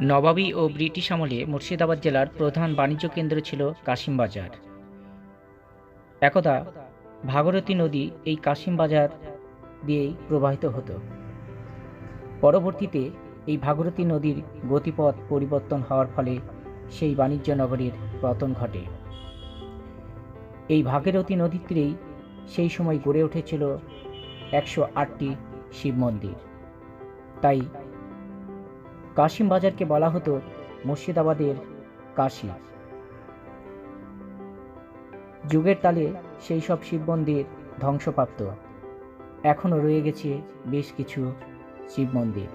নবাবী ও British আমলে মুর্শিদাবাদ জেলার প্রধান বাণিজ্য কেন্দ্র ছিল কাশিমবাজার। একদা ভাগরথী নদী এই কাশিমবাজার দিয়েই প্রবাহিত হতো। পরবর্তীতে এই ভাগরথী নদীর গতিপথ পরিবর্তন হওয়ার ফলে সেই বাণিজ্য নগরীর পতন ঘটে। এই ভাগীরথী নদীর তীরেই সেই সময় গড়ে উঠেছিল একশো আটটি শিব মন্দির। তাই কাশিম বাজারকে বলা হতো মুর্শিদাবাদের কাশী। যুগের তালে সেই সব শিব মন্দির ধ্বংসপ্রাপ্ত। এখনও রয়ে গেছে বেশ কিছু শিব মন্দির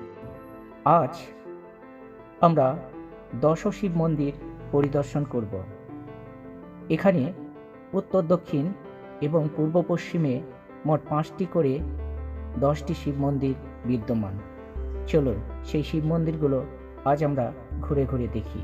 আজ আমরা দশ শিব মন্দির পরিদর্শন করব। এখানে উত্তর, দক্ষিণ এবং পূর্ব, পশ্চিমে মোট পাঁচটি করে দশটি শিব মন্দির বিদ্যমান। চলুন সেই শিব মন্দিরগুলো আজ আমরা ঘুরে ঘুরে দেখি।